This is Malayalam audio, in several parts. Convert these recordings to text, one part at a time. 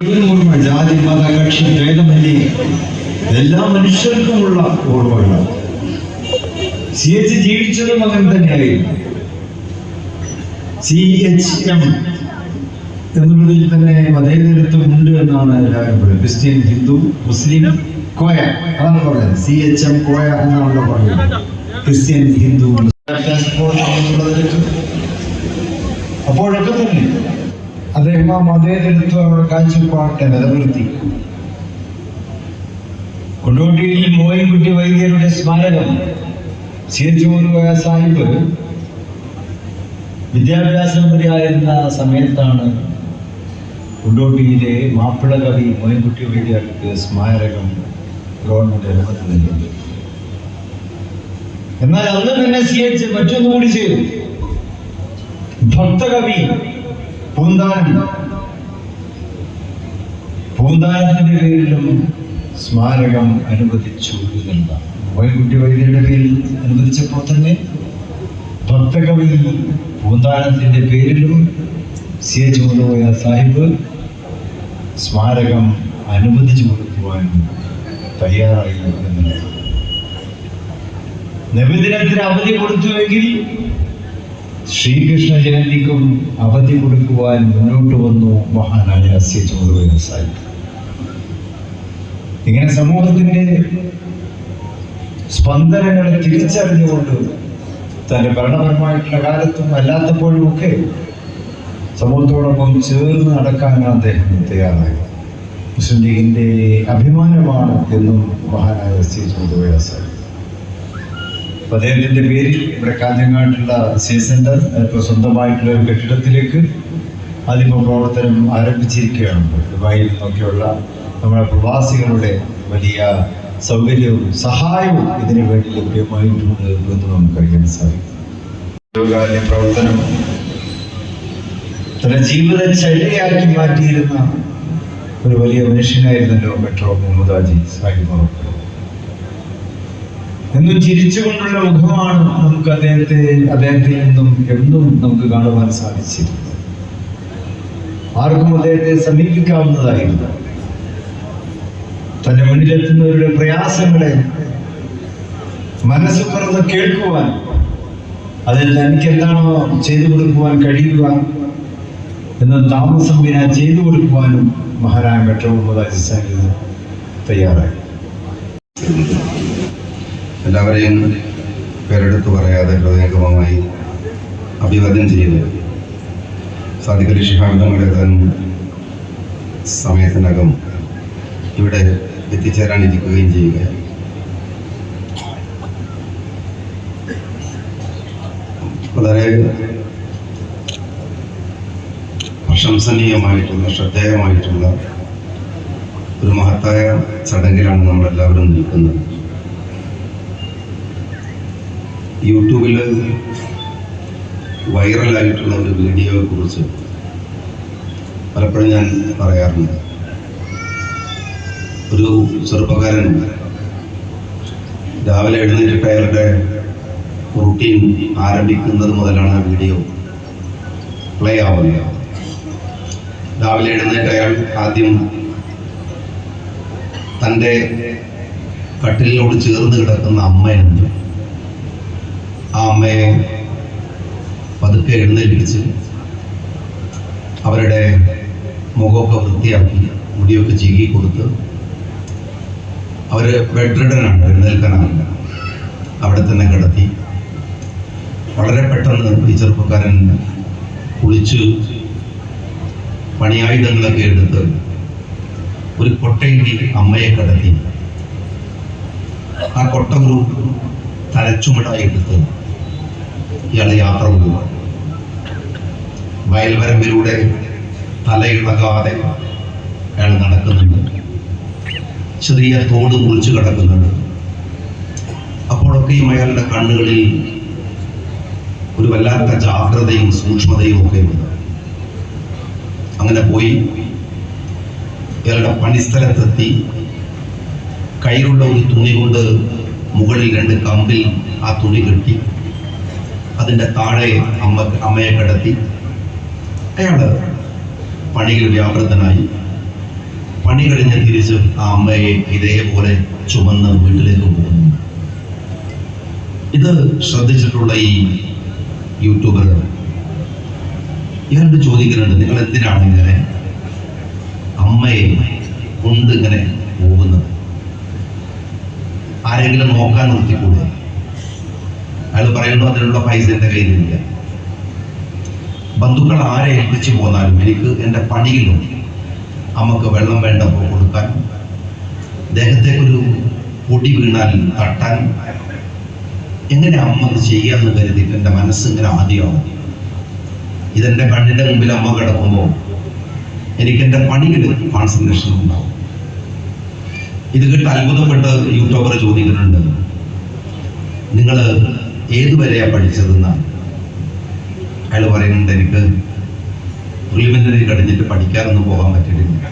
ജാതി മത കക്ഷി ഭേദമന്യേ എല്ലാ മനുഷ്യർക്കുമുള്ള ഓർമ്മകളാണ്. സി എച്ച് ജീവിച്ചതും അങ്ങനെ തന്നെയായിരുന്നു. സി എച്ച് എം എന്നുള്ളതിൽ തന്നെ മതേതരത്വം ഉണ്ട് എന്നാണ് എല്ലാവരും പറയുന്നത്. ക്രിസ്ത്യൻ ഹിന്ദു മുസ്ലിം കോയ അതാണ് പറയുന്നത്. സി എച്ച് എം കോയ എന്നാണല്ലോ പറയുന്നത്. ക്രിസ്ത്യൻ ഹിന്ദു അപ്പോഴൊക്കെ തന്നെ അദ്ദേഹം ആ മതേതരത്വ കാഴ്ചപ്പാട്ടെ നിലനിർത്തി. കൊണ്ടോട്ടിയിൽ മോയിൻകുട്ടി വൈദ്യരുടെ സ്മാരകം സി എച്ച് വിദ്യാഭ്യാസ സാഹിബ് വിദ്യാഭ്യാസമന്ത്രിയായിരുന്ന സമയത്താണ് കൊണ്ടോട്ടിയിലെ മാപ്പിള കവി മോയിൻകുട്ടി വൈദ്യർക്ക് സ്മാരകം ഗവൺമെന്റ് അനുമതി നൽകിയത്. എന്നാൽ അന്ന് തന്നെ സി എച്ച് മറ്റൊന്നുകൂടി ചെയ്തു. ഭക്തകവി പൂന്താനം. പൂന്താനത്തിന്റെ പേരിലും സ്മാരകം അനുവദിച്ചു എന്നുള്ളതാണ്. വൈകുട്ടി വൈദ്യരുടെ പേരിൽ അനുവദിച്ചപ്പോൾ തന്നെ ഭക്തകവി പൂന്താനത്തിന്റെ പേരിലും സി എച്ച് മുതലോയ സാഹിബ് സ്മാരകം അനുവദിച്ചു കൊടുക്കുവാൻ തയ്യാറായി എന്നുള്ളതാണ്. നബിദിനത്തിന് അവധി കൊടുത്തുവെങ്കിൽ ശ്രീകൃഷ്ണ ജയന്തിക്കും അവധി കൊടുക്കുവാൻ മുന്നോട്ട് വന്നു മഹാനായ സി ചോദ്യ സാഹിബ് ഇങ്ങനെ സമൂഹത്തിന്റെ സ്പന്ദനങ്ങളെ തിരിച്ചറിഞ്ഞുകൊണ്ട് തന്റെ ഭരണപരമായിട്ടുള്ള കാലത്തും അല്ലാത്തപ്പോഴും ഒക്കെ സമൂഹത്തോടൊപ്പം ചേർന്ന് നടക്കാനാണ് അദ്ദേഹം തയ്യാറായത്. മുസ്ലിം ലീഗിന്റെ അഭിമാനമാണ് എന്നും മഹാനായ സി ചോദ്യ സാഹിബ് അപ്പൊ അദ്ദേഹത്തിന്റെ പേരിൽ ഇവിടെ കാഞ്ഞങ്ങാട്ടുള്ള സി സെന്റർ ഇപ്പോൾ സ്വന്തമായിട്ടുള്ള ഒരു കെട്ടിടത്തിലേക്ക് അതിപ്പോൾ പ്രവർത്തനം ആരംഭിച്ചിരിക്കുകയാണ്. ദുബായിൽ നിന്നൊക്കെയുള്ള നമ്മുടെ പ്രവാസികളുടെ വലിയ സൗകര്യവും സഹായവും ഇതിനു വേണ്ടി ലഭ്യമായിട്ടുണ്ട് എന്ന് നമുക്കറിയാൻ സാധിക്കും. പ്രവർത്തനം തന്റെ ജീവിത ജീവിതചര്യയാക്കി മാറ്റിയിരുന്ന ഒരു വലിയ മനുഷ്യനായിരുന്നല്ലോ മെട്രോ മുഹമ്മദാജി സാഹിബ് ഉറപ്പ്. എന്നും ചിരിച്ചുകൊണ്ടുള്ള മുഖമാണ് നമുക്ക് അദ്ദേഹത്തെ അദ്ദേഹത്തിൽ നിന്നും എന്നും നമുക്ക് കാണുവാൻ സാധിച്ചിരുന്നത്. ആർക്കും അദ്ദേഹത്തെ സമീപിക്കാവുന്നതായിരുന്നു തന്റെ മുന്നിലെത്തുന്നവരുടെ പ്രയാസങ്ങളെ മനസ്സ് തുറന്ന് കേൾക്കുവാൻ അതിൽ തനിക്ക് എന്താണോ ചെയ്തു കൊടുക്കുവാൻ കഴിയുക എന്ന് താമസം വിന ചെയ്തു കൊടുക്കുവാനും മഹാരായ മെട്രോ മുഹമ്മദ് അജിസാൻ തയ്യാറായി. എല്ലാവരെയും പേരെടുത്ത് പറയാതെ ഹൃദയംഗമമായി അഭിവാദ്യം ചെയ്യുന്നു. സാധിക്കലി ശിഹാബിതങ്ങളുടെ സമയത്തിനകം ഇവിടെ എത്തിച്ചേരാനിരിക്കുകയും ചെയ്യുക. വളരെ പ്രശംസനീയമായിട്ടുള്ള ശ്രദ്ധേയമായിട്ടുള്ള ഒരു മഹത്തായ ചടങ്ങിലാണ് നമ്മളെല്ലാവരും നിൽക്കുന്നത്. യൂട്യൂബിൽ വൈറലായിട്ടുള്ള ഒരു വീഡിയോയെ കുറിച്ച് പലപ്പോഴും ഞാൻ പറയാറുണ്ട്. ഒരു ചെറുപ്പക്കാരൻ രാവിലെ എഴുന്നേറ്റിട്ട് അയാളുടെ റൂട്ടീൻ ആരംഭിക്കുന്നത് മുതലാണ് ആ വീഡിയോ പ്ലേ ആവുക. രാവിലെ എഴുന്നേറ്റ് അയാൾ ആദ്യം തന്റെ കട്ടിലിനോട് ചേർന്ന് കിടക്കുന്ന അമ്മയുണ്ട് ആ അമ്മയെ പതുക്കെ എഴുന്നേൽപ്പിച്ച് അവരുടെ മുഖമൊക്കെ വൃത്തിയാക്കി മുടിയൊക്കെ ചീകി കൊടുത്ത് അവർ ബെഡ് റിഡനാണ് എഴുന്നേൽക്കാനാവില്ല അവിടെ തന്നെ കിടത്തി. വളരെ പെട്ടെന്ന് ഈ ചെറുപ്പക്കാരൻ കുളിച്ച് പണിയായുധങ്ങളൊക്കെ എടുത്ത് ഒരു കൊട്ടയിൽ അമ്മയെ കിടത്തി. ആ കൊട്ട ഒരു തലച്ചുമടായി എടുത്ത് ഇയാൾ യാത്ര പോവുക വയൽവരമ്പിലൂടെ തലയിളകാതെ അയാൾ നടക്കുന്നുണ്ട്. ചെറിയ തോട് മുറിച്ച് കിടക്കുന്നുണ്ട്. അപ്പോഴൊക്കെയും അയാളുടെ കണ്ണുകളിൽ ഒരു വല്ലാത്ത ജാഗ്രതയും സൂക്ഷ്മതയും ഒക്കെ ഉണ്ട്. അങ്ങനെ പോയി ഇയാളുടെ പണിസ്ഥലത്തെത്തി. കയ്യിലുള്ള ഒരു തുണി കൊണ്ട് മുകളിൽ രണ്ട് കമ്പിൽ ആ തുണി കെട്ടി അതിന്റെ താഴെ അമ്മ അമ്മയെ കിടത്തി അയാൾ പണിയിൽ വ്യാപൃതനായി. പണി കഴിഞ്ഞ് തിരിച്ച് ആ അമ്മയെ ഇതേപോലെ ചുമന്ന് വീട്ടിലേക്ക് പോകുന്നു ഇത് ശ്രദ്ധിച്ചിട്ടുള്ള ഈ യൂട്യൂബർ ഇവരോട് ചോദിക്കുന്നുണ്ട് നിങ്ങൾ എന്തിനാണ് ഇങ്ങനെ അമ്മയെ കൊണ്ട് ഇങ്ങനെ പോകുന്നത്? ആരെങ്കിലും നോക്കാൻ നിർത്തിക്കൂടെ അയാൾ പറയുന്നു അതിനുള്ള പൈസ എന്റെ കയ്യിലില്ല. ബന്ധുക്കൾ ആരെ ഏൽപ്പിച്ചു പോന്നാലും എനിക്ക് എന്റെ പണിയിലും അമ്മയ്ക്ക് വെള്ളം വേണ്ടപ്പോൾ കൊടുക്കാൻ ദേഹത്തേക്കൊരു പൊടി വീണാൽ തട്ടാൻ. എങ്ങനെ അമ്മ അത് ചെയ്യാന്ന് കരുതിയിട്ട് എന്റെ മനസ്സ് ഇങ്ങനെ ആദ്യമാവും. ഇതെന്റെ കണ്ണിന്റെ മുമ്പിൽ അമ്മ കിടക്കുമ്പോൾ എനിക്ക് എന്റെ പണിയിൽ കോൺസെൻട്രേഷൻ ഉണ്ടാവും. ഇത് കേട്ട് അത്ഭുതപ്പെട്ട് യൂട്യൂബർ ചോദിക്കുന്നുണ്ട് നിങ്ങൾ ഏതുവരെയാണ് പഠിച്ചതെന്നാണ് അയാൾ പറയുന്നുണ്ട് എനിക്ക് പ്രിലിമിനറി കഴിഞ്ഞിട്ട് പഠിക്കാനൊന്നും പോകാൻ പറ്റിയിട്ടില്ല.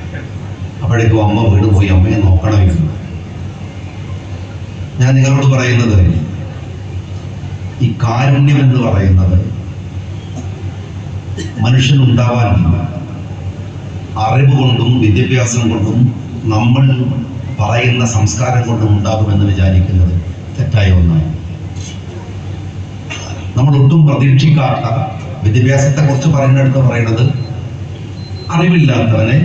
അപ്പോഴേക്കും അമ്മ വീട് പോയി. അമ്മയെ നോക്കണമായിരുന്നു ഞാൻ നിങ്ങളോട് പറയുന്നത് ഈ കാരുണ്യം എന്ന് പറയുന്നത് മനുഷ്യൻ ഉണ്ടാവാൻ അറിവ് കൊണ്ടും വിദ്യാഭ്യാസം കൊണ്ടും നമ്മൾ പറയുന്ന സംസ്കാരം കൊണ്ടും ഉണ്ടാകുമെന്ന് വിചാരിക്കുന്നത് തെറ്റായ ഒന്നാണ്. നമ്മൾ ഒട്ടും പ്രതീക്ഷിക്കാത്ത വിദ്യാഭ്യാസത്തെ കുറിച്ച് പറയുന്നിടത്ത് പറയുന്നത് അറിവില്ലാത്തവനെ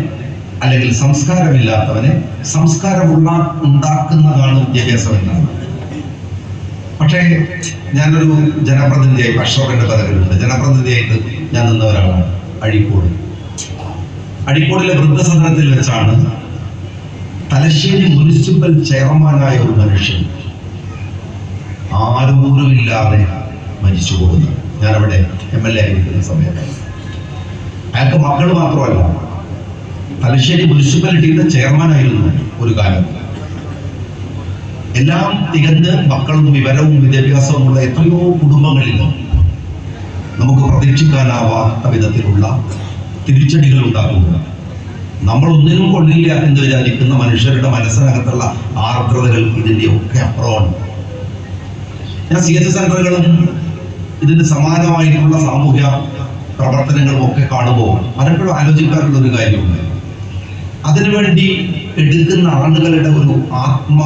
അല്ലെങ്കിൽ സംസ്കാരമില്ലാത്തവനെ സംസ്കാരമുള്ള ഉണ്ടാക്കുന്നതാണ് വിദ്യാഭ്യാസം എന്നാണ്. പക്ഷേ ഞാനൊരു ജനപ്രതിനിധിയായി അശോകന്റെ പദവിയിലുണ്ട്. ജനപ്രതിനിധിയായിട്ട് ഞാൻ നിന്ന ഒരാളാണ് അഴീക്കോട്. അഴീക്കോടിലെ വൃദ്ധസദനത്തിൽ വെച്ചാണ് തലശ്ശേരി മുനിസിപ്പൽ ചെയർമാനായ ഒരു മനുഷ്യൻ ആരോരുമില്ലാതെ മരിച്ചു പോകുന്നത് ഞാനവിടെ എം എൽ എ ആയിരിക്കുന്ന സമയത്ത്. അയാൾക്ക് മക്കൾ മാത്രമല്ല തലശ്ശേരി മുനിസിപ്പാലിറ്റിയുടെ ചെയർമാനായിരുന്നു ഒരു കാലം. എല്ലാം തികഞ്ഞ് മക്കളും വിവരവും വിദ്യാഭ്യാസവും ഉള്ള എത്രയോ കുടുംബങ്ങളിൽ നമുക്ക് പ്രതീക്ഷിക്കാനാവാത്ത വിധത്തിലുള്ള തിരിച്ചടികൾ ഉണ്ടാക്കുക നമ്മൾ ഒന്നിനും കൊള്ളില്ല എന്ന് വിചാരിക്കുന്ന മനുഷ്യരുടെ മനസ്സിനകത്തുള്ള ആർദ്രതകൾ ഇതിന്റെ ഒക്കെ അപ്പുറമാണ്. ഞാൻ സി എച്ച് സെന്ററുകളും ഇതിന് സമാനമായിട്ടുള്ള സാമൂഹ്യ പ്രവർത്തനങ്ങളും ഒക്കെ കാണുമ്പോൾ പലപ്പോഴും ആലോചിക്കാറുള്ള ഒരു കാര്യമുണ്ട്. അതിനുവേണ്ടി എടുക്കുന്ന ആളുകളുടെ ഒരു ആത്മ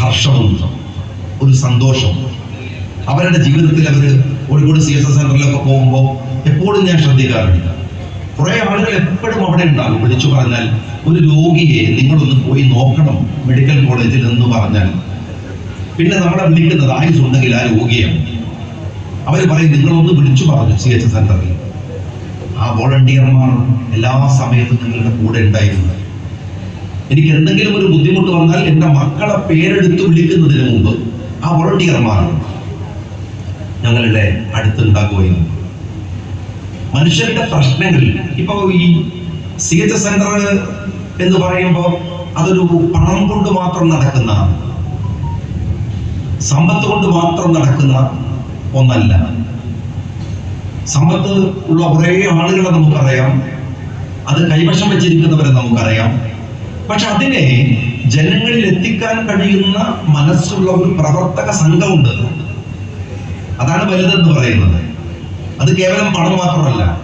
ഹർഷമുണ്ട് ഒരു സന്തോഷം. അവരുടെ ജീവിതത്തിൽ അവർ കോഴിക്കോട് സി എസ് എസ് സെന്ററിലൊക്കെ പോകുമ്പോൾ എപ്പോഴും ഞാൻ ശ്രദ്ധിക്കാറുണ്ട്. കുറെ ആളുകൾ എപ്പോഴും അവിടെ ഉണ്ടാകും. വിളിച്ചു പറഞ്ഞാൽ ഒരു രോഗിയെ നിങ്ങളൊന്ന് പോയി നോക്കണം മെഡിക്കൽ കോളേജിൽ എന്ന് പറഞ്ഞാൽ. പിന്നെ നമ്മളെ വിളിക്കുന്നത് ആയുസ് ഉണ്ടെങ്കിൽ ആ രോഗിയാണ് അവർ പറയും നിങ്ങളൊന്ന് വിളിച്ചു പറഞ്ഞു സി എച്ച് സെന്ററിൽ. ആ വോളണ്ടിയർമാർ എല്ലാ സമയത്തും നിങ്ങളുടെ കൂടെ ഉണ്ടായിരുന്നു. എനിക്ക് എന്തെങ്കിലും ഒരു ബുദ്ധിമുട്ട് വന്നാൽ എന്റെ മക്കളെ പേരെടുത്ത് വിളിക്കുന്നതിന് മുമ്പ് ആ വോളണ്ടിയർമാർ ഞങ്ങളുടെ അടുത്തുണ്ടാകുകയും മനുഷ്യരുടെ പ്രശ്നങ്ങൾ ഇപ്പൊ ഈ സി എച്ച് സെന്റർ എന്ന് പറയുമ്പോൾ അതൊരു പണം കൊണ്ട് മാത്രം നടക്കുന്ന സമ്പത്ത് കൊണ്ട് മാത്രം നടക്കുന്ന ഒന്നല്ല. സമ്പത്ത് ഉള്ള കുറേ ആളുകളെ നമുക്കറിയാം. അത് കൈവശം വെച്ചിരിക്കുന്നവരെ നമുക്കറിയാം. പക്ഷെ അതിനെ ജനങ്ങളിൽ എത്തിക്കാൻ കഴിയുന്ന മനസ്സുള്ള ഒരു പ്രവർത്തക സംഘമുണ്ട്. അതാണ് വലുതെന്ന് പറയുന്നത്. അത് കേവലം പണം മാത്രമല്ല.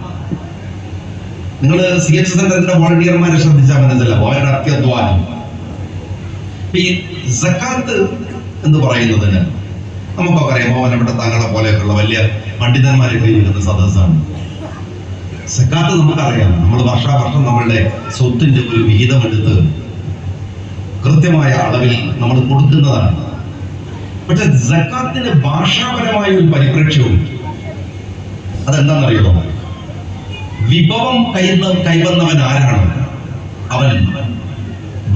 നിങ്ങൾ സി എച്ച് സെന്ററിന്റെ വോളണ്ടിയർമാരെ ശ്രദ്ധിച്ചാൽ മനസ്സിലാവും. അവരുടെ അത്യധ്വാനം. ഈ സക്കാത്ത് എന്ന് പറയുന്നതിന് നമുക്കൊക്കെ അറിയാം മോഹനപ്പെട്ട താങ്കളെ പോലെയൊക്കെയുള്ള വലിയ പണ്ഡിതന്മാരെ കയ്യിരിക്കുന്ന സദസ്സാണ്. സക്കാത്ത് നമുക്കറിയാം നമ്മൾ വർഷാവർഷം നമ്മളുടെ സ്വത്തിന്റെ ഒരു വിഹിതം എടുത്ത് കൃത്യമായ അളവിൽ നമ്മൾ കൊടുക്കുന്നതാണ്. പക്ഷെ സക്കാത്തിന്റെ ഭാഷാപരമായ ഒരു പരിപ്രേക്ഷ്യവും അതെന്താണെന്നറിയോ വിഭവം കൈ കൈവന്നവൻ ആരാണ്? അവൻ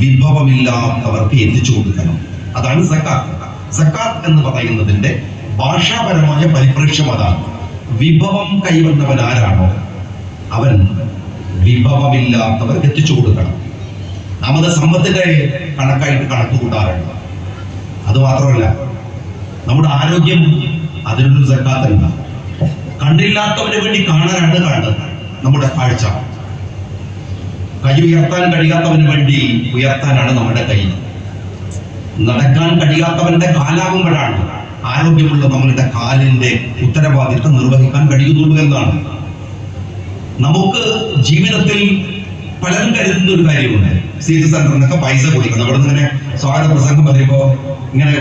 വിഭവമില്ലാത്തവർക്ക് എത്തിച്ചു കൊടുക്കണം. അതാണ് സക്കാത്ത് സക്കാത്ത് എന്ന് പറയുന്നതിന്റെ ഭാഷാപരമായ പരിപ്രേക്ഷ്യം അതാണ്. വിഭവം കൈവന്നവൻ ആരാണോ അവൻ വിഭവമില്ലാത്തവർക്ക് എത്തിച്ചു കൊടുക്കണം. നമ്മുടെ സമ്പത്തിന്റെ കണക്കായിട്ട് കണക്ക് കൂട്ടാറുണ്ട് അത് മാത്രമല്ല നമ്മുടെ ആരോഗ്യം അതിനൊരു സക്കാത്തല്ല. കണ്ടില്ലാത്തവന് വേണ്ടി കാണാനാണ് കണ്ടത് നമ്മുടെ കാഴ്ച. കൈ ഉയർത്താൻ കഴിയാത്തവന് വേണ്ടി ഉയർത്താനാണ് നമ്മുടെ കൈ. നടക്കാൻ കഴിയാത്തവന്റെ കാലാകുമ്പോഴാണ് ആരോഗ്യമുള്ള നമ്മളുടെ കാലിന്റെ ഉത്തരവാദിത്വം നിർവഹിക്കാൻ കഴിയുന്നുള്ളൂ എന്നാണ്. നമുക്ക് ജീവിതത്തിൽ പലരും കരുതുന്ന ഒരു കാര്യമുണ്ട്. സി എച്ച് സെന്ററിനൊക്കെ പൈസ കൊടുക്കണം. അവിടെ ഇങ്ങനെ സ്വാഗത പ്രസംഗം പറയുമ്പോൾ ഇങ്ങനെ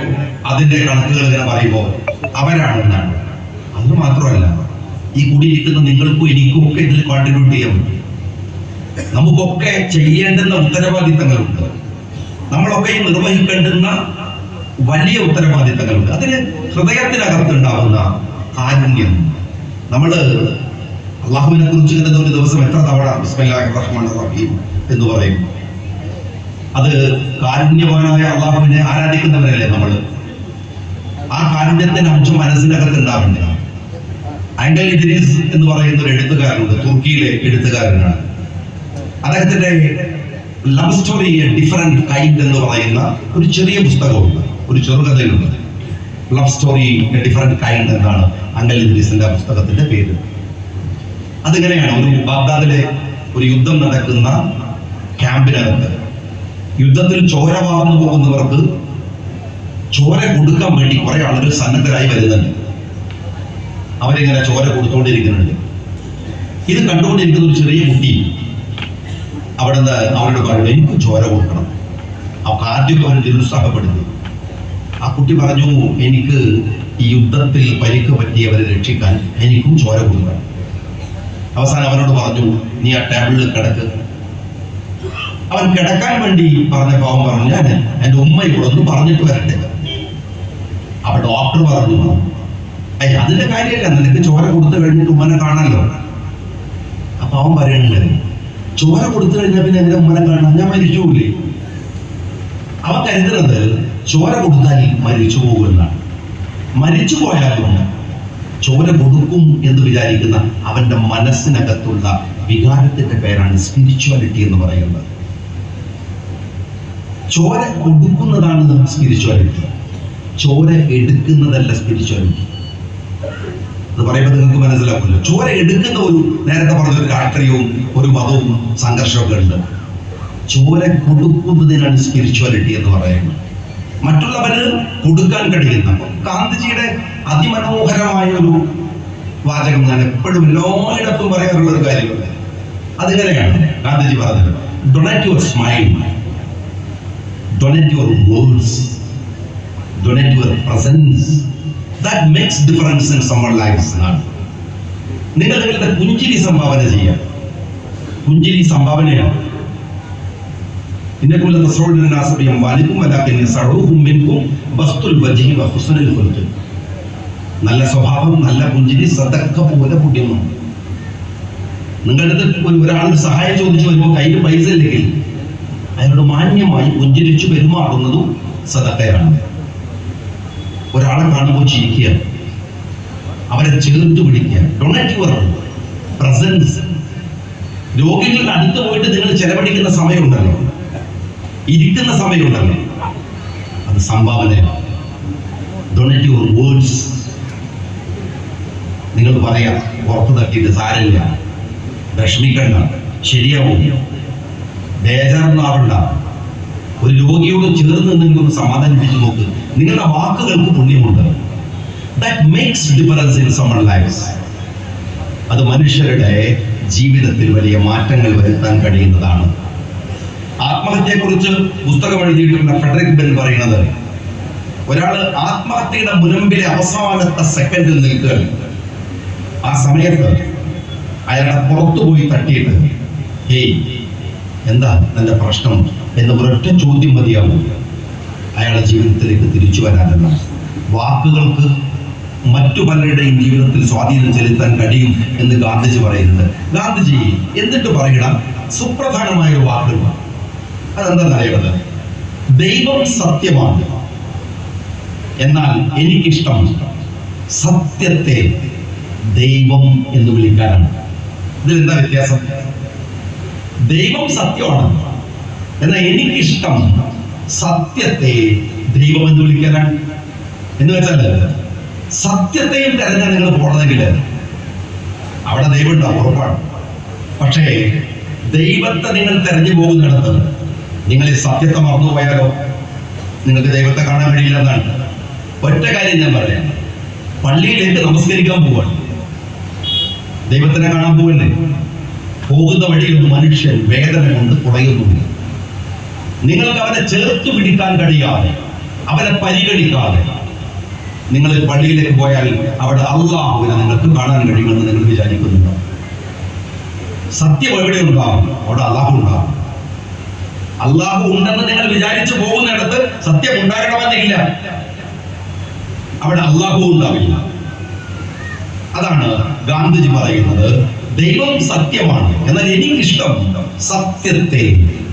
അതിന്റെ കണക്കുകൾ ഇങ്ങനെ പറയുമ്പോൾ അവരാണ് എന്നാണ്. അത് മാത്രമല്ല ഈ കൂടിയിരിക്കുന്ന നിങ്ങൾക്കും എനിക്കും ഒക്കെ ഇതിൽ കോൺട്രിബ്യൂട്ട് ചെയ്യാൻ നമുക്കൊക്കെ ചെയ്യേണ്ടുന്ന ഉത്തരവാദിത്തങ്ങളുണ്ട്. നമ്മളൊക്കെ നിർവഹിക്കേണ്ടുന്ന വലിയ ഉത്തരവാദിത്തങ്ങളുണ്ട്. അതിന് ഹൃദയത്തിനകത്തുണ്ടാവുന്ന കാരുണ്യം. നമ്മൾ അള്ളാഹുവിനെ കുറിച്ച് ഒരു ദിവസം എത്ര തവണ ബിസ്മില്ലാഹിർ റഹീം എന്ന് പറയും. അത് കാരുണ്യവാനായ അള്ളാഹുവിനെ ആരാധിക്കുന്നവരല്ലേ നമ്മൾ ആ കാരുണ്യത്തിന്റെ അംശം മനസ്സിനകത്ത് ഉണ്ടാവില്ല ആംഗൽ ഇദ്രീസ് എന്ന് പറയുന്ന ഒരു എഴുത്തുകാരനുണ്ട്. തുർക്കിയിലെ എഴുത്തുകാരനാണ്. അദ്ദേഹത്തിന്റെ ലവ് സ്റ്റോറി ഡിഫറെന്റ് കൈൻഡ് എന്ന് പറയുന്ന ഒരു ചെറിയ പുസ്തകമുണ്ട്. ഒരു ചെറുകഥയുണ്ട്. Love story a different kind എന്നാണ് അങ്കൽ ഇദ്രീസിന്റെ ആ പുസ്തകത്തിന്റെ പേര്. അതിങ്ങനെയാണ് ഒരു ബാഗ്ദാദിലെ ഒരു യുദ്ധം നടക്കുന്ന ക്യാമ്പിനകത്ത്. യുദ്ധത്തിൽ ചോര വാർന്നു പോകുന്നവർക്ക് ചോര കൊടുക്കാൻ വേണ്ടി കുറെ ആളുകൾ സന്നദ്ധരായി വരുന്നുണ്ട്. അവരിങ്ങനെ ചോര കൊടുത്തോണ്ടിരിക്കുന്നുണ്ട്. ഇത് കണ്ടുകൊണ്ടിരിക്കുന്ന ഒരു ചെറിയ കുട്ടി അവിടെ എന്താ അവരോട് പറഞ്ഞു ചോര കൊടുക്കണം ആ ആദ്യമൊക്കെ അവർ നിരുത്സാഹപ്പെടുത്തി ആ കുട്ടി പറഞ്ഞു എനിക്ക് ഈ യുദ്ധത്തിൽ പരിക്ക് പറ്റിയവരെ രക്ഷിക്കാൻ എനിക്കും ചോര കൊടുക്കണം അവസാനം അവനോട് പറഞ്ഞു നീ ആ ടേബിളിൽ കിടക്ക്. അവൻ കിടക്കാൻ വേണ്ടി പറഞ്ഞ അവൻ പറഞ്ഞു ഞാൻ എന്റെ ഉമ്മ ഇവിടെ ഒന്ന് പറഞ്ഞിട്ട് വരട്ടെ. അപ്പൊ ഡോക്ടർ പറഞ്ഞു അയ്യ അതിന്റെ കാര്യമല്ല നിനക്ക് ചോര കൊടുത്തു കഴിഞ്ഞിട്ട് ഉമ്മനെ കാണാമല്ലോ. അപ്പൊ അവൻ പറയുന്നുണ്ട് ചോര കൊടുത്തു കഴിഞ്ഞാൽ പിന്നെ എന്റെ ഉമ്മനെ കാണാൻ ഞാൻ മരിക്കൂലേ? അവ കരുതുന്നത് ചോര കൊടുത്താൽ മരിച്ചു പോകുമെന്നാണ്. മരിച്ചു പോയാലും ചോര കൊടുക്കും എന്ന് വിചാരിക്കുന്ന അവന്റെ മനസ്സിനകത്തുള്ള വികാരത്തിന്റെ പേരാണ് സ്പിരിച്വാലിറ്റി എന്ന് പറയുന്നത്. ചോര കൊടുക്കുന്നതാണ് സ്പിരിച്വാലിറ്റി ചോര എടുക്കുന്നതല്ല സ്പിരിച്വാലിറ്റി അത് പറയുമ്പോൾ നിങ്ങൾക്ക് മനസ്സിലാക്കില്ല ചോര എടുക്കുന്ന ഒരു നേരത്തെ പറഞ്ഞ ഒരു രാഷ്ട്രീയവും ഒരു മതവും സംഘർഷമൊക്കെ ഉണ്ട്. ചോര കൊടുക്കുന്നതിനാണ് സ്പിരിച്വാലിറ്റി എന്ന് പറയുന്നത്. മറ്റുള്ളവര് കൊടുക്കാൻ കഴിയുന്ന ഗാന്ധിജിയുടെ അതിമനോഹരമായ ഒരു വാചകം ഞാൻ എപ്പോഴും എല്ലായിടത്തും പറയാറുള്ള ഒരു കാര്യമാണ്. അതിങ്ങനെയാണ്? ഗാന്ധിജി പറഞ്ഞത് donate your smile donate your words donate your presence that makes difference in someone's life എന്നാണ് നിങ്ങൾ നിങ്ങളുടെ പുഞ്ചിരി സംഭാവന ചെയ്യാം. പുഞ്ചിരി സംഭാവനയാണ്. ഇന്നക്കുല തസ്റൂലിൻ നാസബിയം വാലിക്കും വലാക്കിൻ സറൂഹും മിൻകും ബസ്തുൽ വജ്ഹി വ ഹുസ്നുൽ ഖുൽഖ് നല്ല സ്വഭാവം നല്ല പുഞ്ചിരി സദക്ക പോലെ പൊടിയുന്നു നിങ്ങളുടെ അടുത്ത് ഒരാൾ സഹായം ചോദിച്ചു വരുമ്പോൾ കയ്യിൽ പൈസ ഇല്ലെങ്കിൽ അയാളോട് മാന്യമായി പുഞ്ചിരിച്ചു പെരുമാറുന്നതും സദക്കയാണ്. ഒരാളെ കാണുമ്പോൾ ചിരിക്കുക. അവരെ ചേർത്ത് പിടിക്കുക. ഡൊണേറ്റ് യുവർ പ്രസൻസ് രോഗികളുടെ അടുത്ത് പോയിട്ട് നിങ്ങൾ ചെലവഴിക്കുന്ന സമയമുണ്ടല്ലോ. ഇരിക്കുന്ന സമയമുണ്ടല്ലോ. അത് സംഭാവനയാണ്. ഡൊണേറ്റ് വേർഡ്സ് നിങ്ങൾ പറയാം പുറത്ത് തട്ടിയിട്ട് സാരമില്ല. വിഷമിക്കണ്ട. ശരിയാവും. ബേജാറുണ്ടാവണ്ട ഒരു രോഗിയോട് ചേർന്ന് നിങ്ങൾ ഒന്ന് സമാധാനിപ്പിച്ച് നോക്ക്. നിങ്ങളുടെ വാക്കുകൾക്ക് പുണ്യമുണ്ട്. That makes difference in someone life അത് മനുഷ്യരുടെ ജീവിതത്തിൽ വലിയ മാറ്റങ്ങൾ വരുത്താൻ കഴിയുന്നതാണ്. ആത്മഹത്യയെക്കുറിച്ച് പുസ്തകം എഴുതിയിട്ടുള്ള ഫെഡറിക് ബെൻ പറയുന്നത് ഒരാൾ ആത്മഹത്യയുടെ മുനമ്പിലെ അവസാനത്തെ സെക്കൻഡിൽ നിൽക്കുകയാണ് ആ സമയത്ത് അയാളുടെ പുറത്തു പോയി തട്ടിയിട്ട് ഹേയ് എന്താ എന്റെ പ്രശ്നം? എന്ന് ഒരൊറ്റ ചോദ്യം മതിയാവും. അയാളുടെ ജീവിതത്തിലേക്ക് തിരിച്ചു വരാനല്ല വാക്കുകൾക്ക് മറ്റു പലരുടെയും ജീവിതത്തിൽ സ്വാധീനം ചെലുത്താൻ കഴിയും എന്ന് ഗാന്ധിജി പറയുന്നത്. ഗാന്ധിജി എന്നിട്ട് പറയണം സുപ്രധാനമായ ഒരു വാക്കുകൾ അതെന്താ അറിയുന്നത് ദൈവം സത്യമാണ്. എന്നാൽ എനിക്കിഷ്ടം സത്യത്തെ ദൈവം എന്ന് വിളിക്കാനാണ്. ഇതിലെന്താ വ്യത്യാസം? ദൈവം സത്യമാണ്. എന്നാൽ എനിക്കിഷ്ടം സത്യത്തെ ദൈവം എന്ന് വിളിക്കാനാണ് എന്ന് വെച്ചാൽ സത്യത്തെയും തെരഞ്ഞാൽ നിങ്ങൾ പോകണമെങ്കിൽ അവിടെ ദൈവം ഉണ്ടാവും ഉറപ്പാണ്. പക്ഷേ ദൈവത്തെ നിങ്ങൾ തെരഞ്ഞു പോകുന്നിടത്ത് നിങ്ങൾ ഈ സത്യത്തെ മറന്നു പോയാലോ? നിങ്ങൾക്ക് ദൈവത്തെ കാണാൻ കഴിയില്ല എന്നാണ് ഒറ്റ കാര്യം ഞാൻ പറയാം. പള്ളിയിലേക്ക് നമസ്കരിക്കാൻ പോവാണ്. ദൈവത്തിനെ കാണാൻ പോവല്ലേ? പോകുന്ന വഴിയിൽ മനുഷ്യൻ വേദന കൊണ്ട് കുടയുന്നുമില്ല നിങ്ങൾക്ക് അവനെ ചേർത്ത് പിടിക്കാൻ കഴിയാതെ അവനെ പരിഗണിക്കാതെ. നിങ്ങൾ പള്ളിയിലേക്ക് പോയാൽ അവിടെ അള്ളാഹുവിനെ നിങ്ങൾക്ക് കാണാൻ കഴിയുമെന്ന് നിങ്ങൾ വിചാരിക്കുന്നുണ്ടോ സത്യം എവിടെ ഉണ്ടാവും? അവിടെ അള്ളാഹു ഉണ്ടാവും. അള്ളാഹു ഉണ്ടെന്ന് നിങ്ങൾ വിചാരിച്ചു പോകുന്നിടത്ത് സത്യം ഉണ്ടാകണമെന്നില്ല. അവിടെ അള്ളാഹു ഉണ്ടാവില്ല. അതാണ് ഗാന്ധിജി പറയുന്നത്. ദൈവം സത്യമാണ്. എന്നാൽ എനിക്കിഷ്ടം സത്യത്തെ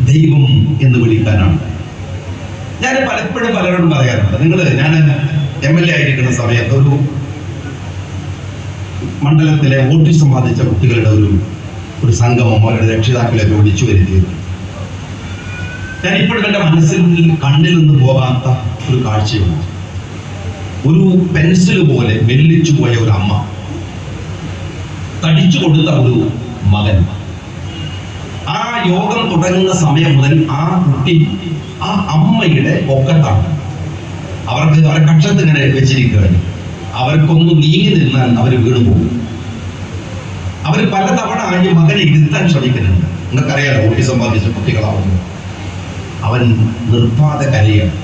ദൈവം എന്ന് വിളിക്കാനാണ്. ഞാൻ പലപ്പോഴും പലരോടും പറയാറുണ്ട്. നിങ്ങൾ ഞാൻ എം എൽ എ ആയിരിക്കുന്ന സമയത്ത് ഒരു മണ്ഡലത്തിലെ ഓട്ടിസം ബാധിച്ച കുട്ടികളുടെ ഒരു ഒരു സംഗമം അവരുടെ രക്ഷിതാക്കളെ വിളിച്ചു വരുത്തിയത് ഞാൻ ഇപ്പോഴും എന്റെ മനസ്സിൽ കണ്ണിൽ നിന്ന് പോകാത്ത ഒരു കാഴ്ചയുണ്ട്. ഒരു പെൻസിൽ പോലെ വെല്ലിച്ചു പോയ ഒരു അമ്മ തടിച്ചു കൊടുത്ത ഒരു മകൻ. ആ യോഗം തുടങ്ങുന്ന സമയം മുതൽ ആ കുട്ടി ആ അമ്മയുടെ ഒക്കത്താണ്. അവർക്ക് അവരെ കക്ഷത്തിൽ ഇങ്ങനെ വെച്ചിരിക്കുകയാണ്. അവർക്കൊന്ന് നീങ്ങി നിന്നാൽ അവർ വീട് പോകും. അവർ പലതവണ ഈ മകനെ ഇരുത്താൻ ശ്രമിക്കുന്നുണ്ട്. നിങ്ങൾക്കറിയാലോ ഓട്ടിസം ബാധിച്ച കുട്ടികളാവുന്നു അവൻ നിർത്താതെ കലയാണ്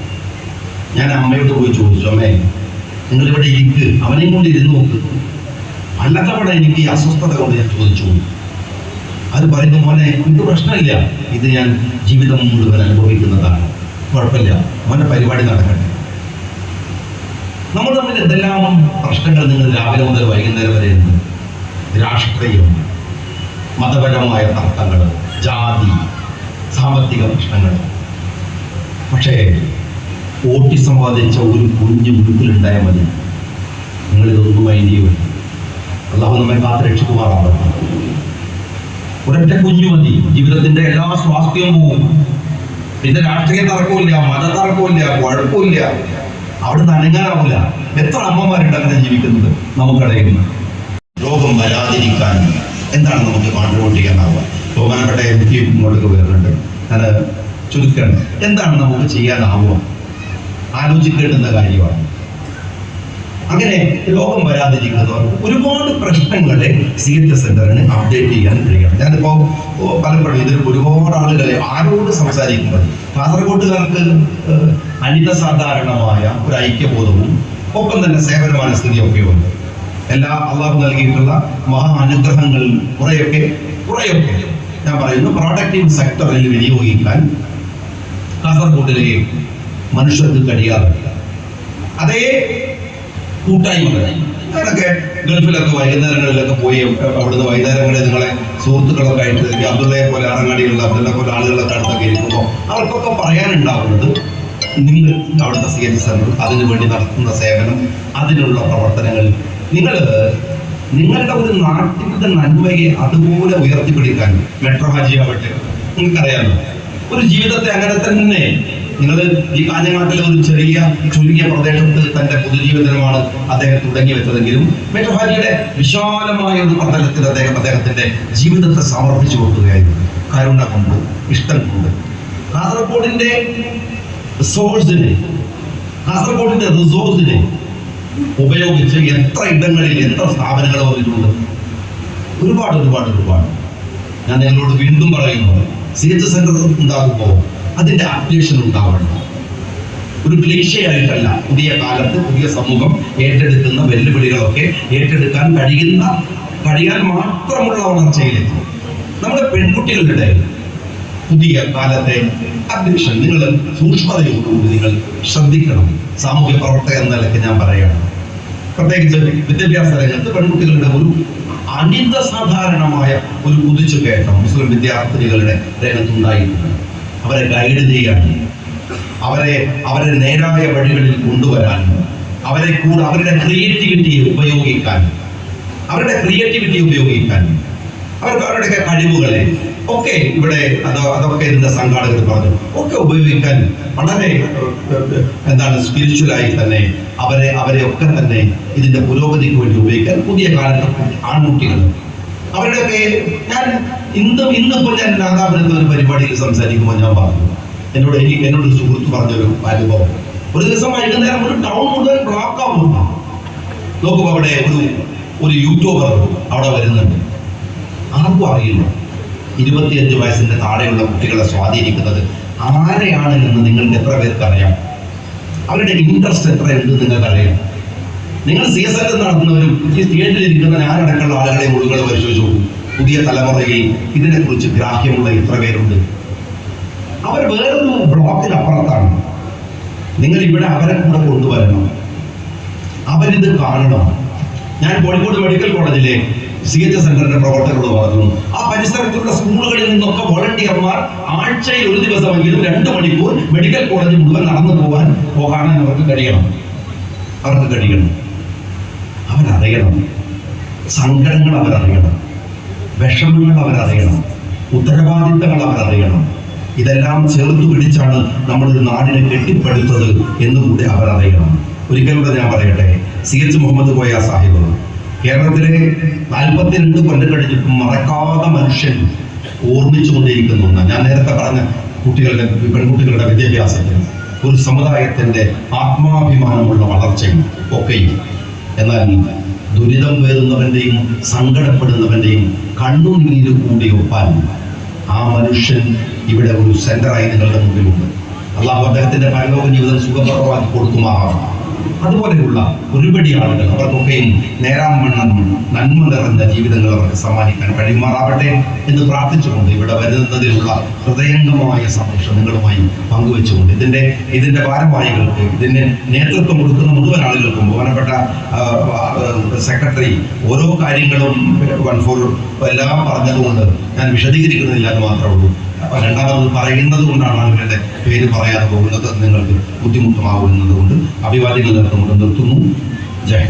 ഞാൻ അമ്മയോട് പോയി ചോദിച്ചു അമ്മേ നിങ്ങൾ ഇവിടെ ഇരിക്ക്. അവനെയും കൊണ്ട് ഇരുന്ന് നോക്ക്. പലതവണ എനിക്ക് ഈ അസ്വസ്ഥത കൊണ്ട് ഞാൻ ചോദിച്ചു. അത് പറയുന്നു മോനെ ഇത് പ്രശ്നമില്ല. ഇത് ഞാൻ ജീവിതം മുഴുവൻ അനുഭവിക്കുന്നതാണ്. കുഴപ്പമില്ല. മോനെ പരിപാടി നടക്കട്ടെ. നമ്മൾ തമ്മിൽ എന്തെല്ലാം പ്രശ്നങ്ങൾ നിങ്ങൾ രാവിലെ മുതൽ വൈകുന്നേരം വരെ ഉണ്ട്? രാഷ്ട്രീയം മതപരമായ തർക്കങ്ങൾ ജാതി സാമ്പത്തിക പ്രശ്നങ്ങൾ. പക്ഷേ ഓട്ടിസം ബാധിച്ച ഒരു കുഞ്ഞ് വീട്ടിലുണ്ടായാൽ മതി. നിങ്ങളിതൊന്നും മൈൻഡ് ചെയ്യുമല്ലോ അള്ളാഹു നമ്മെ കാത്ത് ഒരൊറ്റ കുഞ്ഞു മതി. ജീവിതത്തിന്റെ എല്ലാ സ്വാസ്ഥ്യവും പോവും. പിന്നെ രാഷ്ട്രീയ തർക്കമില്ല മത തർക്കമില്ല കുഴപ്പമില്ല. അവിടെ അനങ്ങാനാവില്ല എത്ര അമ്മമാരുണ്ട് അങ്ങനെ ജീവിക്കുന്നത് നമുക്കിടയിൽ രോഗം വരാതിരിക്കാൻ എന്താണ് നമുക്ക് കോൺട്രിബ്യൂട്ട് ചെയ്യാനാവുക ബഹുമാനപ്പെട്ട എനിക്ക് പി ഇങ്ങോട്ടേക്ക് വരുന്നുണ്ട്. ഞാൻ ചുരുക്കണം എന്താണ് നമുക്ക് ചെയ്യാനാവുക? ആലോചിക്കേണ്ടുന്ന കാര്യമാണ്. അങ്ങനെ രോഗം വരാതിരിക്കുന്നവർ ഒരുപാട് പ്രശ്നങ്ങളെ സി എച്ച് സെന്ററിന് അപ്ഡേറ്റ് ചെയ്യാൻ കഴിയണം. ഞാനിപ്പോ പലപ്പോഴും ഇതിൽ ഒരുപാട് ആളുകളെ ആരോട് സംസാരിക്കുമ്പോൾ കാസർഗോട്ടുകാർക്ക് അനിത സാധാരണമായ ഒരു ഐക്യബോധവും ഒപ്പം തന്നെ സേവന മനസ്ഥിതിയൊക്കെ ഉണ്ട്. എല്ലാ അള്ളാഹു നൽകിയിട്ടുള്ള മഹാ അനുഗ്രഹങ്ങൾ കുറെയൊക്കെ കുറെയൊക്കെ ഞാൻ പറയുന്നു പ്രൊഡക്റ്റീവ് സെക്ടറിൽ വിനിയോഗിക്കാൻ കാസർഗോഡിലെ മനുഷ്യർക്ക് കഴിയാറില്ല. അതേ കൂട്ടായ്മകൾ. അതൊക്കെ ഗൾഫിലൊക്കെ വൈകുന്നേരങ്ങളിലൊക്കെ പോയി അവിടുന്ന് വൈകുന്നേരങ്ങളിൽ നിങ്ങളെ സുഹൃത്തുക്കളൊക്കെ ആയിട്ട് അബ്ദുള്ളയെ പോലെ ആറങ്ങാടിയുള്ള അബ്ദുള്ള പോലെ ആളുകളൊക്കെ അടുത്തൊക്കെ ഇരിക്കുമ്പോൾ അവർക്കൊക്കെ പറയാനുണ്ടാവുന്നത് നിങ്ങൾ അവിടുത്തെ സി എച്ച് സെന്റർ അതിനു വേണ്ടി നടത്തുന്ന സേവനം അതിനുള്ള പ്രവർത്തനങ്ങൾ. നിങ്ങൾ നിങ്ങളുടെ ഒരു നാട്ടിന്റെ നന്മയെ അതുപോലെ ഉയർത്തിപ്പിടിക്കാൻ മെട്രോ ഹാജി ആവട്ടെ നിങ്ങൾക്കറിയാമല്ലോ. ഒരു ജീവിതത്തെ അങ്ങനെ തന്നെ നിങ്ങൾ ഈ കാഞ്ഞങ്ങാട്ടിലെ ഒരു ചെറിയ ചുരുങ്ങിയ പ്രദേശത്ത് തന്റെ പൊതുജീവിതമാണ് അദ്ദേഹം തുടങ്ങി വെച്ചതെങ്കിലും മെട്രോ ഹാജിയുടെ വിശാലമായ ഒരു പ്രതലത്തിൽ അദ്ദേഹം അദ്ദേഹത്തിന്റെ ജീവിതത്തെ സമർപ്പിച്ചു കൊടുക്കുകയായിരുന്നു. കരുണ കൊണ്ട് ഇഷ്ടം കൊണ്ട് കാസർഗോഡിന്റെ റിസോഴ്സിനെ കാസർഗോഡിന്റെ റിസോഴ്സിനെ ഉപയോഗിച്ച് എത്ര ഇടങ്ങളിൽ എത്ര സ്ഥാപനങ്ങൾ വന്നിട്ടുണ്ട് ഒരുപാട് ഒരുപാട് ഒരുപാട്. ഞാൻ നിങ്ങളോട് വീണ്ടും പറയുന്നു സി എച്ച് സെന്റർ ഉണ്ടാകുമ്പോൾ അതിന്റെ അപ്ഡേഷൻ ഉണ്ടാവണം. ഒരു ക്ലീശയായിട്ടല്ല പുതിയ കാലത്ത് പുതിയ സമൂഹം ഏറ്റെടുക്കുന്ന വെല്ലുവിളികളൊക്കെ ഏറ്റെടുക്കാൻ കഴിയുന്ന കഴിയാൻ മാത്രമുള്ള വളർച്ചയിലെത്തി നമ്മുടെ പെൺകുട്ടികളുടെ പുതിയ കാലത്തെ അപ്ഡേഷൻ നിങ്ങൾ സൂക്ഷ്മതയോടുകൂടി നിങ്ങൾ ശ്രദ്ധിക്കണം. സാമൂഹ്യ പ്രവർത്തകർ എന്ന നിലയ്ക്ക് ഞാൻ പറയണം പ്രത്യേകിച്ച് വിദ്യാഭ്യാസ രംഗത്ത് പെൺകുട്ടികളുടെ ഒരു അനിത സാധാരണമായ ഒരു കുതിച്ചു കയറ്റം മുസ്ലിം വിദ്യാർത്ഥിനികളുടെ രംഗത്തുണ്ടായിട്ടുണ്ട്. അവരെ ഗൈഡ് ചെയ്യാൻ അവരെ അവരെ നേരായ വഴികളിൽ കൊണ്ടുവരാൻ അവരെ കൂടെ അവരുടെ ക്രിയേറ്റിവിറ്റി ഉപയോഗിക്കാൻ അവരുടെ ക്രിയേറ്റിവിറ്റി ഉപയോഗിക്കാൻ അവർക്ക് അവരുടെ കഴിവുകളെ ഒക്കെ ഇവിടെ അത് അതൊക്കെ ഇതിന്റെ സംഘാടകർ പറഞ്ഞു. ഒക്കെ ഉപയോഗിക്കാൻ വളരെ എന്താണ് സ്പിരിച്വലായി തന്നെ അവരെ അവരെ ഒക്കെ തന്നെ ഇതിന്റെ പുരോഗതിക്ക് വേണ്ടി ഉപയോഗിക്കാൻ പുതിയ കാലത്ത് ആൺകുട്ടികൾ. അവരുടെയൊക്കെ ഞാൻ ഇന്നും ഇന്നിപ്പോൾ ഞാൻ നാദാപുരത്ത് ഒരു പരിപാടിയിൽ സംസാരിക്കുമ്പോൾ ഞാൻ പറഞ്ഞു. എന്നോട് എനിക്ക് എന്നോട് സുഹൃത്ത് പറഞ്ഞൊരു അനുഭവം. ഒരു ദിവസം വൈകുന്നേരം ഒരു ടൗൺ മുഴുവൻ ബ്ലോക്ക് ആവുന്നു നോക്കുമ്പോൾ അവിടെ ഒരു ഒരു യൂട്യൂബർ അവിടെ വരുന്നുണ്ട്. ആർക്കും അറിയില്ല. ഇരുപത്തിയഞ്ച് വയസ്സിന്റെ താഴെയുള്ള കുട്ടികളെ സ്വാധീനിക്കുന്നത് ആരെയാണ് എന്ന് നിങ്ങൾക്ക് എത്ര പേർക്ക് അറിയാം? അവരുടെ ഇൻട്രസ്റ്റ് എത്രയുണ്ട് നിങ്ങൾക്ക് അറിയാം നിങ്ങൾ സി എസ് എൽ നടത്തുന്നവരും ഈ സ്റ്റേജിൽ ഇരിക്കുന്ന ഞാനടക്കമുള്ള ആളുകളെ മുഴുവൻ പരിശോധിച്ചു പുതിയ തലമുറയിൽ ഇതിനെക്കുറിച്ച് ഗ്രാഹ്യമുള്ള ഇത്ര പേരുണ്ട്. അവർ വേറൊരു ബ്ലോക്കിനപ്പുറത്താണ്. നിങ്ങൾ ഇവിടെ അവരെ കൂടെ കൊണ്ടുവരണം. അവരിത് കാണണം. ഞാൻ കോഴിക്കോട് മെഡിക്കൽ കോളേജിലെ സി എച്ച് സെന്ററിന്റെ പ്രവർത്തകരോട് പറഞ്ഞു ആ പരിസരത്തുള്ള സ്കൂളുകളിൽ നിന്നൊക്കെ വോളണ്ടിയർമാർ ആഴ്ചയിൽ ഒരു ദിവസമെങ്കിലും രണ്ട് മണിക്കൂർ മെഡിക്കൽ കോളേജ് മുഴുവൻ നടന്നു പോകാൻ പോകാൻ അവർക്ക് കഴിയണം. അവർക്ക് കഴിയണം. അവരറിയണം. സങ്കടങ്ങൾ അവരറിയണം. വിഷമങ്ങൾ അവരറിയണം. ഉത്തരവാദിത്തങ്ങൾ അവരറിയണം. ഇതെല്ലാം ചേർത്ത് പിടിച്ചാണ് നമ്മളൊരു നാടിനെ കെട്ടിപ്പടുത്തത് എന്നുകൂടി അവരറിയണം. ഒരിക്കലൂടെ ഞാൻ പറയട്ടെ സി എച്ച് മുഹമ്മദ് കോയ സാഹിബ്. കേരളത്തിലെ നാൽപ്പത്തിരണ്ട് കൊല്ലം കഴിഞ്ഞിട്ടും മറക്കാതെ മനുഷ്യൻ ഓർമ്മിച്ചുകൊണ്ടിരിക്കുന്ന ഒന്ന് ഞാൻ നേരത്തെ പറഞ്ഞ കുട്ടികളുടെ പെൺകുട്ടികളുടെ വിദ്യാഭ്യാസത്തിന് ഒരു സമുദായത്തിന്റെ ആത്മാഭിമാനമുള്ള വളർച്ചയും ഒക്കെയും. എന്നാൽ ദുരിതം പേറുന്നവന്റെയും സങ്കടപ്പെടുന്നവന്റെയും കണ്ണുനീര് കൂടി ഒപ്പാൻ ആ മനുഷ്യൻ ഇവിടെ ഒരു സെന്ററായി നിങ്ങളുടെ മുമ്പിലുണ്ട്. അള്ളാഹു അദ്ദേഹത്തിന്റെ പരലോക ജീവിതം സുഖപ്രദമാക്കി കൊടുക്കുമാറാണ് അതുപോലെയുള്ള ഒരുപടി ആളുകൾ അവർക്കൊക്കെയും നേരാം വണ്ണം നന്മ നിറഞ്ഞ ജീവിതങ്ങൾ അവർക്ക് സമ്മാനിക്കാൻ കഴിയുമാറാവട്ടെ എന്ന് പ്രാർത്ഥിച്ചുകൊണ്ട് ഇവിടെ വരുന്നതിലുള്ള ഹൃദയംഗമായ സന്തോഷം നിങ്ങളുമായി പങ്കുവെച്ചുകൊണ്ട് ഇതിന്റെ ഇതിന്റെ ഭാരവാഹികൾക്ക് ഇതിന് നേതൃത്വം കൊടുക്കുന്ന മുഴുവൻ ആളുകൾക്കും ബഹുമാനപ്പെട്ട സെക്രട്ടറി ഓരോ കാര്യങ്ങളും വൺ ഫോർ എല്ലാം പറഞ്ഞതുകൊണ്ട് ഞാൻ വിശദീകരിക്കുന്നില്ല എന്ന് മാത്രമേ ഉള്ളൂ. അപ്പൊ രണ്ടാമത് പറയുന്നത് കൊണ്ടാണ് അവരുടെ പേര് പറയാതെ പോകുന്നത്. നിങ്ങൾക്ക് ബുദ്ധിമുട്ടുമാകുന്നത് കൊണ്ട് അഭിവാദ്യങ്ങൾ നേർന്നുകൊണ്ട് നിർത്തുന്നു. ജയ്